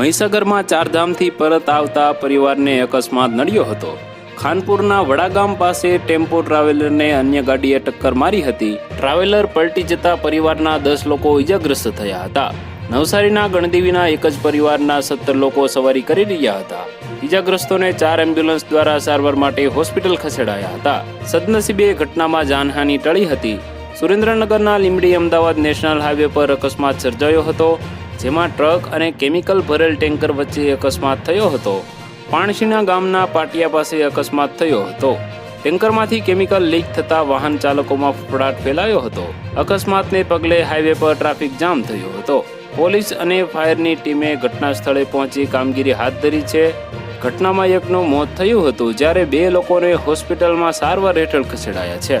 મહીસાગરમાં ચારધામથી પરત આવતા પરિવારને અકસ્માત નડ્યો હતો. ખાનપુરના વડાગામ પાસે ટેમ્પો ટ્રાવેલરને અન્ય ગાડીએ ટક્કર મારી હતી. ટ્રાવેલર પલટી જતા પરિવારના દસ લોકો ઇજાગ્રસ્ત થયા હતા. નવસારીના ગણદેવીના એક જ પરિવારના સત્તર લોકો સવારી કરી રહ્યા હતા. ઇજાગ્રસ્તોને ચાર એમ્બ્યુલન્સ દ્વારા સારવાર માટે હોસ્પિટલ ખસેડાયા હતા. સદનસીબે ઘટનામાં જાનહાનિ ટળી હતી. સુરેન્દ્રનગરના લીંબડી અમદાવાદ નેશનલ હાઈવે પર અકસ્માત સર્જાયો હતો. જેમાં ટ્રક અને કેમિકલ ભરેલ ટેન્કર વચ્ચે અકસ્માત થયો હતો. પાણશીના ગામના પાટિયા પાસે અકસ્માત થયો હતો. ટેન્કરમાંથી કેમિકલ લીક થતા વાહન ચાલકોમાં ફફડાટ ફેલાયો હતો. અકસ્માતને પગલે હાઈવે પર ટ્રાફિક જામ થયો હતો. પોલીસ અને ફાયરની ટીમે ઘટના સ્થળે પહોંચી કામગીરી હાથ ધરી છે. ઘટનામાં એકનું મોત થયું હતું, જ્યારે બે લોકોને હોસ્પિટલમાં સારવાર હેઠળ ખસેડાયા છે.